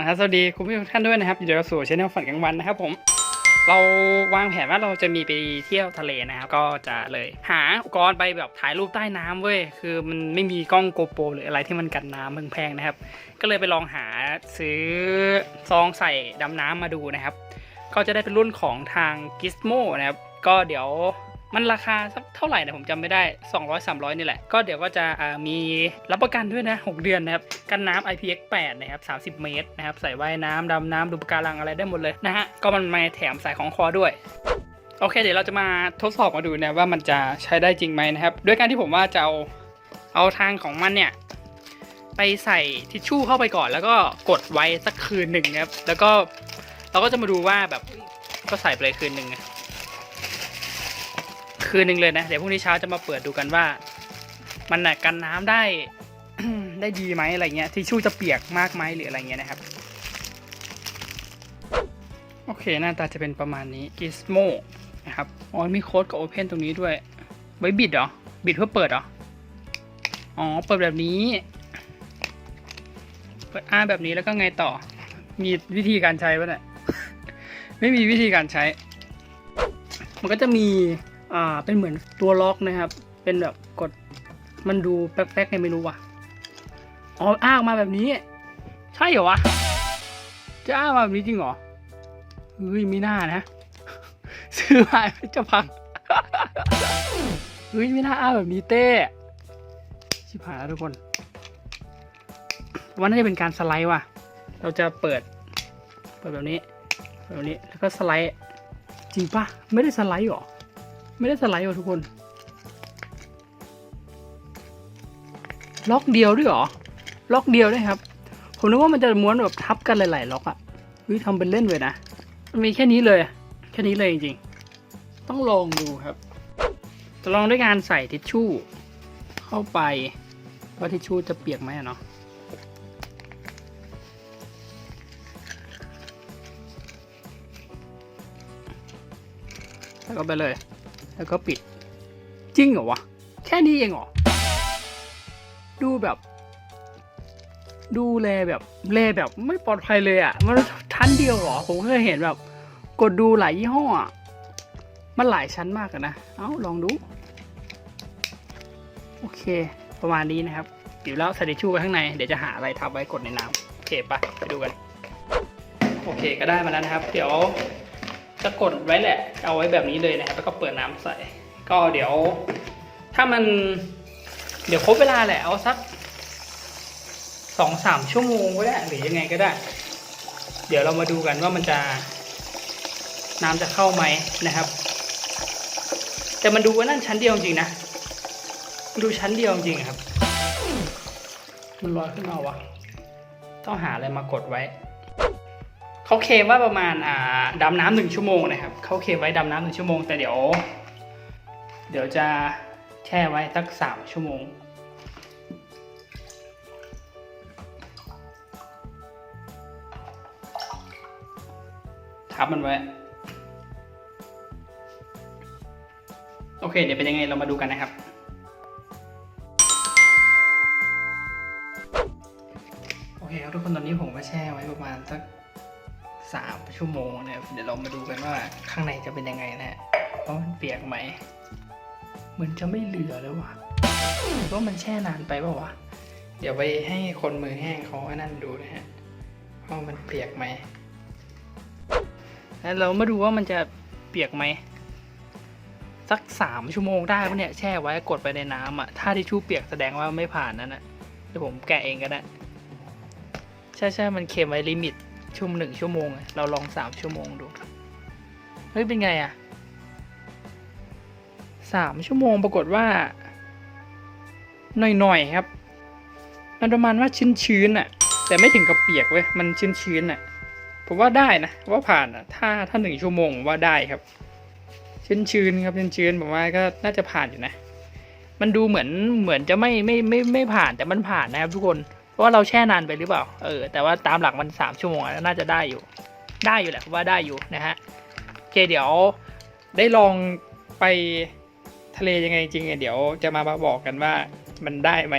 อ่าสวัสดีคุณผู้ชมท่านด้วยนะครับยินดีต้อนรับสู่ช anel ฝันกลางวันนะครับผมเราวางแผนว่าเราจะมีไปเที่ยวทะเลนะครับก็จะเลยหาอุปกรณ์ไปแบบถ่ายรูปใต้น้ำเว้ยคือมันไม่มีกล้องโกโปรหรืออะไรที่มันกันน้ำแพงๆนะครับ ก็เลยไปลองหาซื้อซองใส่ดำน้ำมาดูนะครับ ก็จะได้เป็นรุ่นของทาง Gizmo นะครับก็เดี๋ยว มันราคาสักเท่าไหร่นะผมจำไม่ได้ 200 300 นี่แหละ ก็เดี๋ยวก็จะมีรับประกันด้วยนะ 6 เดือนนะครับ กันน้ำ IPX8 นะครับ 30 เมตรนะครับ ใส่ว่ายน้ำดำน้ำดูปะการังอะไรได้หมดเลยนะฮะ ก็มันมาแถมสายของคอด้วยโอเคเดี๋ยวเราจะมาทดสอบมาดูนะว่ามันจะใช้ได้จริงไหมนะครับ ด้วยการที่ผมว่าจะเอาเอาทางของมันเนี่ยไปใส่ทิชชู่เข้าไปก่อนแล้วก็กดไว้สักคืนหนึ่งนะครับแล้วก็เราก็จะมาดูว่าแบบก็ใส่ไปเลยคืนหนึ่งอะ คืนหนึ่งเลยนะ เดี๋ยวพรุ่งนี้เช้าจะมาเปิดดูกันว่า มันนะกันน้ำได้ ได้ดีไหมอะไรเงี้ยทิชชู่จะเปียกมากไหมหรืออะไรเงี้ยนะครับโอเค หน้าตาจะเป็นประมาณนี้ Gizmo นะครับอ๋อมีโค้ดกับ Open ตรงนี้ด้วย ไว้บิดเหรอ บิดเพื่อเปิดเหรอ อ๋อ เปิดแบบนี้ เปิดอ้าแบบนี้แล้วก็ไงต่อ มีวิธีการใช้ปะเนี่ย ไม่มีวิธีการใช้ มันก็จะมี อ่าเป็นเหมือนตัวล็อกนะครับ เป็นแบบกดมันดูแป๊กๆไงไม่รู้ว่ะอ๋ออ้าออกมาแบบนี้ ใช่เหรอวะจะอ้ามาแบบนี้จริงเหรอเฮ้ยไม่น่านะ ซื้อมาจะพังเฮ้ยไม่น่าอ้าแบบนี้เต้ชิบหายแล้วทุกคนวันนั้นจะเป็นการสไลด์ว่ะ เราจะเปิด เปิดแบบนี้เปิดแบบนี้ แล้วก็สไลด์ จริงปะไม่ได้สไลด์หรอ ไม่ได้สไลด์หรอทุกคน ล็อกเดียวด้วยเหรอ ล็อกเดียวด้วยครับ ผมนึกว่ามันจะม้วนแบบทับกันหลาย ๆ ล็อกอะเฮ้ยทำเป็นเล่นเลยนะ มันมีแค่นี้เลย แค่นี้เลยจริงๆ ต้องลองดูครับ จะลองด้วยการใส่ทิชชู่ เข้าไปว่าทิชชู่จะเปียกไหมอะเนาะแล้วก็ไปเลย แล้วก็ปิด จริงเหรอวะ แค่นี้เองเหรอ ดูแบบ ดูแลแบบแลแบบไม่ปลอดภัยเลยอะ่ะ มันชั้นเดียวเหรอ ผมเคยเห็นแบบ กดดูหลายยี่ห้ออะมันหลายชั้นมากอะนะ เอ้าลองดู โอเค ประมาณนี้นะครับเดี๋ยวแล้วใส่ทิชชู่ไว้ข้างใน เดี๋ยวจะหาอะไรทับไว้กดในน้ำโอเคปะไปดูกัน โอเคก็ได้มาแล้วนะครับ เดี๋ยว จะกดไว้แหละ เอาไว้แบบนี้เลยนะครับ แล้วก็เปิดน้ำใส่ ก็เดี๋ยว ถ้ามัน เดี๋ยวครบเวลาแหละเอาสักสองสามชั่วโมงก็ได้หรือยังไงก็ได้ เดี๋ยวเรามาดูกันว่ามันจะน้ำจะเข้าไหมนะครับ แต่มันดูว่านั่นชั้นเดียวจริงนะ ดูชั้นเดียวจริงครับ มันลอยขึ้นมาวะต้องหาอะไรมากดไว้ เขาเคมว่าประมาณอ่าดำน้ำหนึ่งชั่วโมงนะครับเขาเคมไว้ดำน้ำหนึ่งชั่วโมงแต่เดี๋ยว เดี๋ยวจะแช่ไว้สักสามชั่วโมงทับมันไว้ โอเค เดี๋ยวเป็นยังไงเรามาดูกันนะครับโอเคครับทุกคนตอนนี้ผมก็แช่ไว้ประมาณสัก สามชั่วโมงนะครับเดี๋ยวเรามาดูกันว่าข้างในจะเป็นยังไงนะฮะว่ามันเปียกไหมเหมือนจะไม่เหลือแล้ววะหรือว่ามันแช่นานไปเปล่าวะเดี๋ยวไปให้คนมือแห้งเขาอันนั่นดูนะฮะว่ามันเปียกไหมแล้วเรามาดูว่ามันจะเปียกไหมสักสามชั่วโมงได้ปะเนี่ยแช่ไว้กดไปในน้ำอะถ้าทิชชู่เปียกแสดงว่าไม่ผ่านนั่นนะเดี๋ยวผมแกะเองก็ได้ใช่ใช่มันเค็มไว้ลิมิต ชั่วโมงหนึ่งชั่วโมง เราลองสามชั่วโมงดู เฮ้ย เป็นไงอะสามชั่วโมงปรากฏว่า หน่อยๆครับ มันประมาณว่าชื้นๆอะแต่ไม่ถึงกับเปียกเว้ย มันชื้นๆอะผมว่าได้นะ ว่าผ่านอะถ้าถ้าหนึ่งชั่วโมงว่าได้ครับ ชื้นๆครับ ชื้นๆผมว่าก็น่าจะผ่านอยู่นะ มันดูเหมือนเหมือนจะไม่ไม่ไม่ไม่ผ่านแต่มันผ่านนะครับทุกคน ราะว่าเราแช่นานไปหรือเปล่า เออ แต่ว่าตามหลักมันสามชั่วโมงอะน่าจะได้อยู่ ได้อยู่แหละว่าได้อยู่นะฮะโอเคเดี๋ยวได้ลองไปทะเลยังไงจริงเดี๋ยวจะมาบอกกันว่ามันได้ไหม